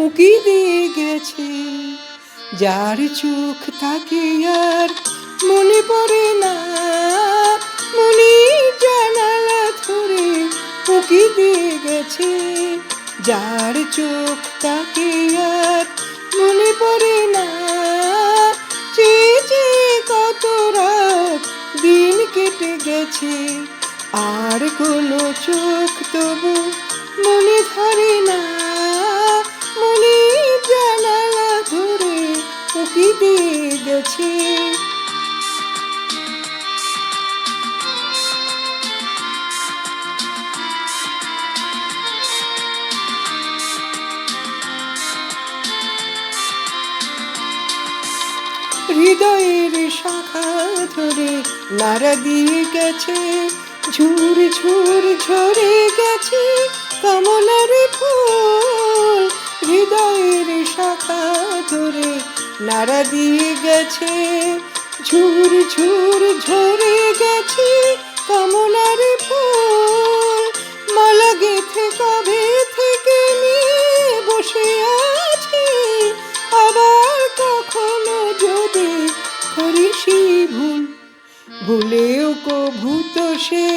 উকি দিয়ে গেছে। যার চোখ তাকে আর মনে পড়ে না। মনে জানালা ধরে উকি দিয়ে গেছে। যার চোখ তাকে আর মনে পড়ে না। চেয়ে চেয়ে কত রাত দিন কেটে গেছে। আর কোনো চোখ তবু মনে ধরে না। গেছে হৃদয়ের শাখা ধরে নাড়া দিয়ে গেছে, ঝুর ঝুর ঝরে গেছে কমলার ফুল। হৃদয়ের শাখা ধরে নাড়া দিয়ে গেছে, ঝুর ঝুর ঝরে গেছে কমলার ফুল। মালা গেথে কবে থেকে নিয়ে বসে আছি, আবার কখনো যদি করিসি ভুল। ভুলেও কভু তো সে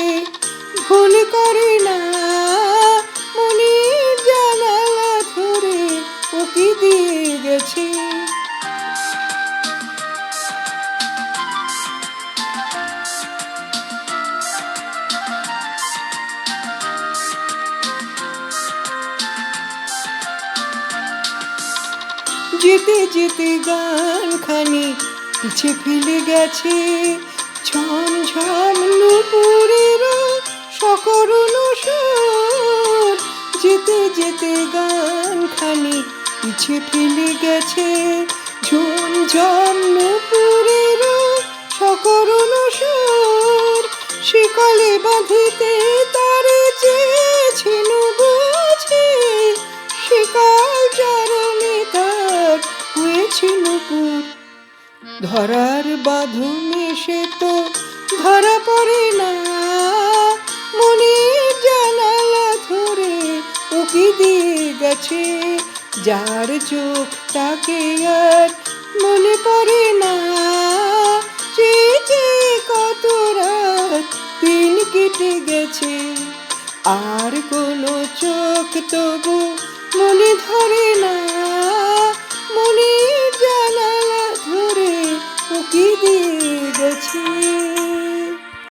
ভুল করে না। মনে জানালা ধরে উকি দিয়ে গেছে। যেতে যেতে গান খানি পিছে ফেলে গেছে। ঝম ঝম নুপুরের সকরুণ সুর যেতে যেতে গান খানি পিছে ফেলে গেছে। ঝুম ঝম নুপুরের সকরুণ সুর শিকলে বাঁধিতে পুর ধরার বাঁধনে সে তো ধরা পড়ে না। মনে জানালা ধরে উকি দিয়ে গেছে। যার চোখ তাকে আর মনে পড়ে না। চেয়ে চেয়ে কত রাত দিন কেটে গেছে। আর কোনো চোখ তবু মনে ধরে না। see.